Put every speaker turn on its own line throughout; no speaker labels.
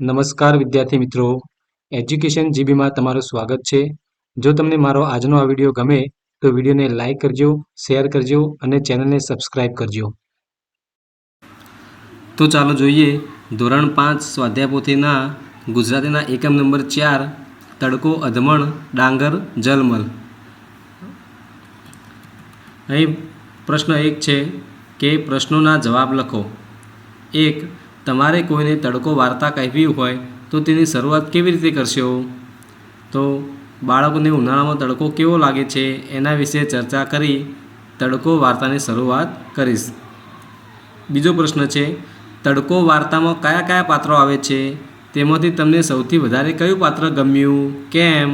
નમસ્કાર વિદ્યાર્થી મિત્રો. એજ્યુકેશન જીબીમાં તમારું સ્વાગત છે. જો તમને મારો આજનો આ વીડિયો ગમે, તો વિડીયોને લાઇક કરજો, શેર કરજો અને ચેનલને સબસ્ક્રાઈબ કરજો.
તો ચાલો જોઈએ ધોરણ પાંચ સ્વાધ્યાય પોથીના ગુજરાતીના એકમ નંબર ચાર, તડકો, અધમણ, ડાંગર, જલમલ. અહીં પ્રશ્ન એક છે કે પ્રશ્નોના જવાબ લખો. એક તમારે કોઈને તડકો વાર્તા કહેવી હોય તો તેની શરૂઆત કેવી રીતે કરશો? તો બાળકોને ઉનાળામાં તડકો કેવો લાગે છે એના વિશે ચર્ચા કરી તડકો વાર્તાની શરૂઆત કરીશ. બીજો પ્રશ્ન છે, તડકો વાર્તામાં કયા કયા પાત્રો આવે છે? તેમાંથી તમને સૌથી વધારે કયું પાત્ર ગમ્યું? કેમ?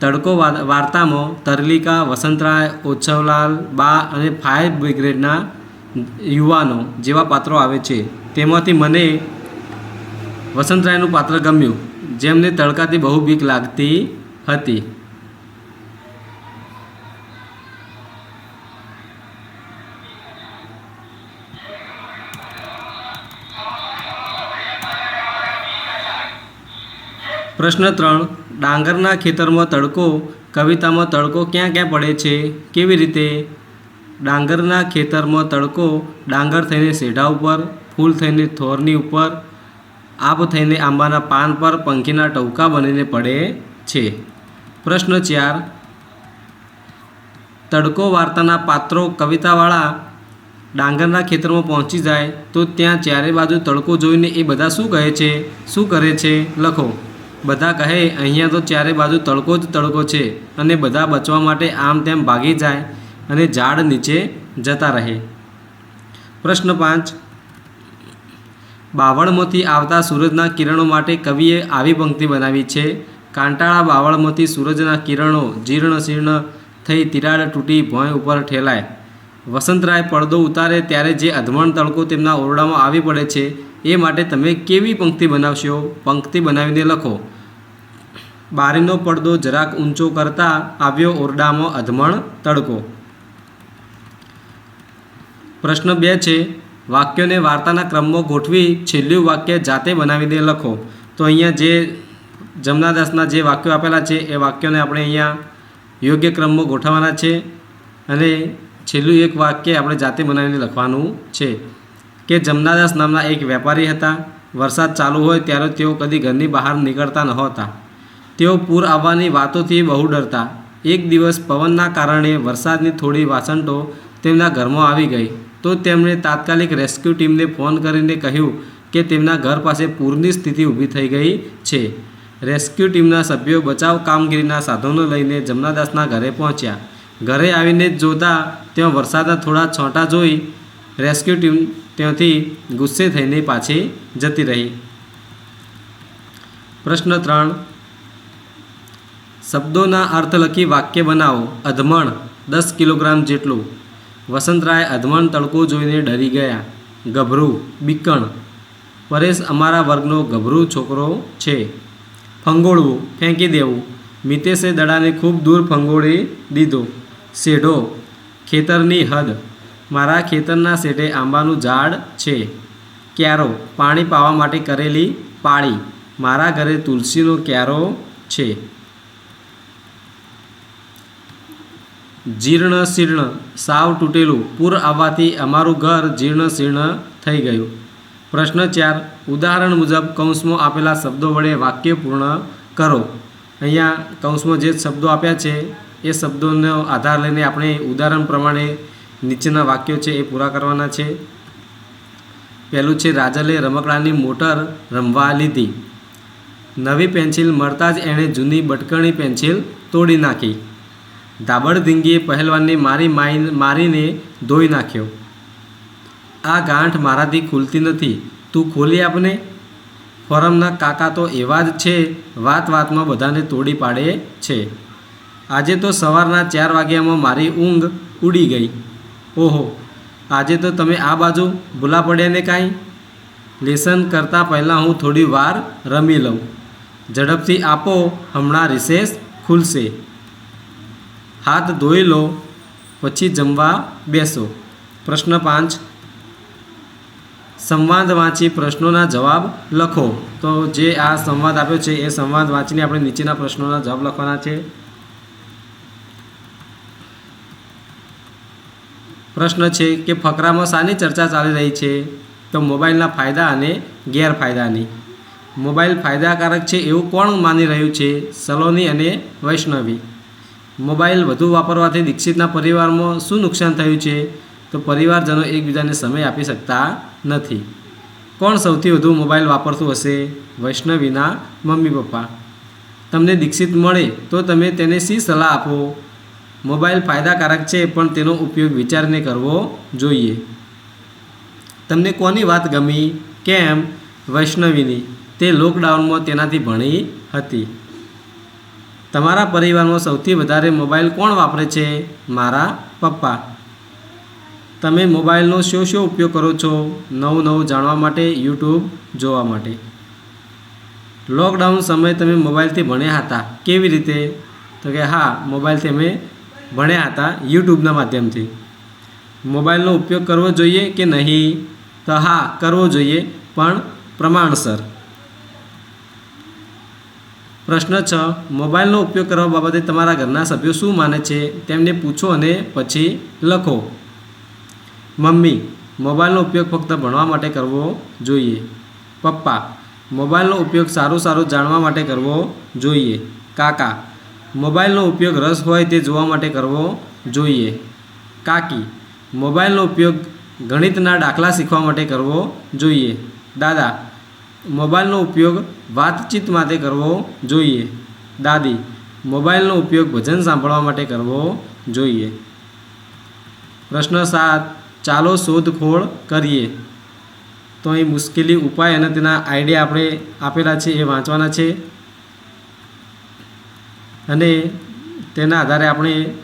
તડકો વાર્તામાં તરલિકા, વસંતરાય ઓછવલાલ બા અને ફાયર બ્રિગેડના યુવાનો જેવા પાત્રો આવે છે. તેમાંથી મને વસંતરાયનું પાત્ર ગમ્યું, જેમને તડકાથી બહુ બીક લાગતી હતી. પ્રશ્ન ત્રણ, ડાંગરના ખેતરમાં તડકો, કવિતામાં તડકો ક્યાં ક્યાં પડે છે? કેવી રીતે? ડાંગરના ખેતરમાં તડકો, ડાંગર થઈને સેઢા ઉપર ફૂલ થઈને થોરની ઉપર, આપ થઈને આંબાના પાન પર પંખીના ટવકા બનીને પડે છે. પ્રશ્ન ચાર. તડકો વાર્તાના પાત્રો કવિતાવાળા ડાંગરના ખેતરમાં પહોંચી જાય તો ત્યાં ચારે બાજુ તડકો જોઈને એ બધા શું કહે છે? શું કરે છે? લખો. બધા કહે, અહીંયા તો ચારે બાજુ તડકો જ તડકો છે અને બધા બચવા માટે આમ તેમ ભાગી જાય અને ઝાડ નીચે જતા રહે. પ્રશ્ન પાંચ. બાવળમાંથી આવતા સૂરજના કિરણો માટે કવિએ આવી પંક્તિ બનાવી છે. કાંટાળા બાવળમાંથી સૂરજના કિરણો જીર્ણ શીર્ણ થઈ તિરાડ તૂટી ભોંય ઉપર ઠેલાય. વસંતરાય પડદો ઉતારે ત્યારે જે અધમણ તડકો તેમના ઓરડામાં આવી પડે છે, એ માટે તમે કેવી પંક્તિ બનાવશો? પંક્તિ બનાવીને લખો. બારીનો પડદો જરાક ઊંચો કરતા આવ્યો ઓરડામાં અધમણ તડકો. પ્રશ્ન બે છે વાક્યોને વાર્તાના ક્રમમાં ગોઠવી છેલ્લું વાક્ય જાતે બનાવીને લખો. તો અહીંયા જે જમનાદાસના જે વાક્યો આપેલા છે, એ વાક્યોને આપણે અહીંયા યોગ્ય ક્રમમાં ગોઠવવાના છે અને છેલ્લું એક વાક્ય આપણે જાતે બનાવીને લખવાનું છે. કે જમનાદાસ નામના એક વેપારી હતા. વરસાદ ચાલુ હોય ત્યારે તેઓ કદી ઘરની બહાર નીકળતા નહોતા. તેઓ પૂર આવવાની વાતોથી બહુ ડરતા. એક દિવસ પવનના કારણે વરસાદની થોડી વાસંટો તેમના ઘરમાં આવી ગઈ. તો તેમણે તાત્કાલિક રેસ્ક્યુ ટીમને ફોન કરીને કહ્યું કે તેમના ઘર પાસે પૂરની સ્થિતિ ઊભી થઈ ગઈ છે. રેસ્ક્યુ ટીમના સભ્યો બચાવ કામગીરીના સાધનો લઈને જમનાદાસના ઘરે પહોંચ્યા. ઘરે આવીને જ જોતા ત્યાં વરસાદના થોડા છોંટા જોઈ રેસ્ક્યુ ટીમ ત્યાંથી ગુસ્સે થઈને પાછી જતી રહી. પ્રશ્ન ત્રણ. શબ્દોના અર્થ લખી વાક્ય બનાવો અધમણ દસ કિલોગ્રામ જેટલું. વસંતરાય અધમણ તડકો જોઈને ડરી ગયા. ગભરું બીકણ પરેશ અમારા વર્ગનો ગભરું છોકરો છે. ફંગોળવું, ફેંકી દેવું. મિતેશે દડાને ખૂબ દૂર ફંગોળી દીધો. શેઢો, ખેતરની હદ. મારા ખેતરના શેઢે આંબાનું ઝાડ છે. ક્યારો, પાણી પાવા માટે કરેલી પાળી. મારા ઘરે તુલસીનો ક્યારો છે. જીર્ણ શીર્ણ, સાવ તૂટેલું, પૂર આવવાથી અમારું ઘર જીર્ણ શીર્ણ થઈ ગયું. પ્રશ્ન ચાર, ઉદાહરણ મુજબ કૌંસમાં આપેલા શબ્દો વડે વાક્ય પૂર્ણ કરો. અહીંયા કૌંસમાં જે શબ્દો આપ્યા છે, એ શબ્દોનો આધાર લઈને આપણે ઉદાહરણ પ્રમાણે નીચેના વાક્યો છે એ પૂરા કરવાના છે. પહેલું છે, રાજલે રમકડાની મોટર રમવા લીધી. નવી પેન્સિલ મળતા જ એણે જૂની બટકણી પેન્સિલ તોડી નાખી. ધાબળ ધીંગીએ પહેલવાનને મારી માઈ મારીને ધોઈ નાખ્યો. આ ગાંઠ મારાથી ખુલતી નથી. તું ખોલી આપને? ફોરમના કાકા તો એવા જ છે, વાત વાતમાં બધાને તોડી પાડે છે. આજે તો સવારના ચાર વાગ્યામાં મારી ઊંઘ ઉડી ગઈ. ઓહો, આજે તો તમે આ બાજુ ભૂલા પડ્યા ને કાંઈ? લેસન કરતાં પહેલાં હું થોડી વાર રમી લઉં. ઝડપથી આપો, હમણાં રિસેસ ખુલશે. હાથ ધોઈ લો, પછી જમવા બેસો. પ્રશ્ન પાંચ. સંવાદ વાંચી પ્રશ્નોના જવાબ લખો. તો જે આ સંવાદ આપ્યો છે, એ સંવાદ વાંચીને આપણે નીચેના પ્રશ્નોના જવાબ લખવાના છે. પ્રશ્ન છે કે ફકરામાં શાની ચર્ચા ચાલી રહી છે? તો મોબાઈલના ફાયદા અને ગેરફાયદાની. મોબાઈલ ફાયદાકારક છે એવું કોણ માની રહ્યું છે? સલોની અને વૈષ્ણવી. મોબાઈલ વધુ વાપરવાથી દીક્ષિતના પરિવારમાં શું નુકસાન થયું છે? તો પરિવારજનો એકબીજાને સમય આપી શકતા નથી. કોણ સૌથી વધુ મોબાઈલ વાપરતું હશે? વૈષ્ણવીના મમ્મી પપ્પા. તમને દીક્ષિત મળે તો તમે તેને શી સલાહ આપો? મોબાઈલ ફાયદાકારક છે, પણ તેનો ઉપયોગ વિચારને કરવો જોઈએ. તમને કોની વાત ગમી? કેમ? વૈષ્ણવીની. તે લોકડાઉનમાં તેનાથી ભણી હતી. તમારા પરિવારમાં સૌથી વધારે મોબાઈલ કોણ વાપરે છે? મારા પપ્પા. તમે મોબાઈલનો શો શો ઉપયોગ કરો છો? નવું નવું જાણવા માટે યુટ્યુબ જોવા માટે. લોકડાઉન સમયે તમે મોબાઈલથી ભણ્યા હતા. કેવી રીતે? તો કે હા, મોબાઈલથી અમે ભણ્યા હતા યુટ્યુબના માધ્યમથી. મોબાઈલનો ઉપયોગ કરવો જોઈએ કે નહીં? તો હા, કરવો જોઈએ, પણ પ્રમાણસર. પ્રશ્ન છ, મોબાઈલનો ઉપયોગ કરવા બાબતે તમારા ઘરના સભ્યો શું માને છે? તેમને પૂછો અને પછી લખો. મમ્મી, મોબાઈલનો ઉપયોગ ફક્ત ભણવા માટે કરવો જોઈએ. પપ્પા, મોબાઈલનો ઉપયોગ સારું સારું જાણવા માટે કરવો જોઈએ. કાકા, મોબાઈલનો ઉપયોગ રસ હોય તે જોવા માટે કરવો જોઈએ. કાકી, મોબાઈલનો ઉપયોગ ગણિતના દાખલા શીખવા માટે કરવો જોઈએ. દાદા મોબાઈલનો ઉપયોગ વાતચીત માટે કરવો જોઈએ. દાદી, મોબાઈલનો ઉપયોગ ભજન સાંભળવા માટે કરવો જોઈએ. પ્રશ્ન સાત, ચાલો શોધખોળ કરીએ. તો અહીં મુશ્કેલી ઉપાય અને તેના આઈડિયા આપણે આપેલા છે, એ વાંચવાના છે. અને તેના આધારે આપણે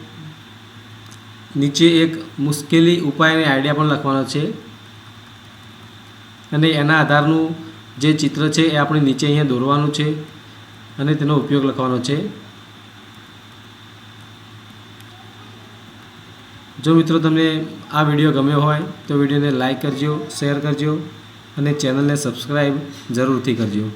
નીચે એક મુશ્કેલી ઉપાય અને આઈડિયા પણ લખવાનો છે. અને એના આધારનું જે ચિત્ર છે એ આપણે નીચે અહીંયા દોરવાનું છે અને તેનો ઉપયોગ લખવાનો છે. જો મિત્રો તમને આ વીડિયો ગમ્યો હોય તો વિડીયોને લાઇક કરજો, શેર કરજો અને ચેનલને સબસ્ક્રાઈબ જરૂરથી કરજો.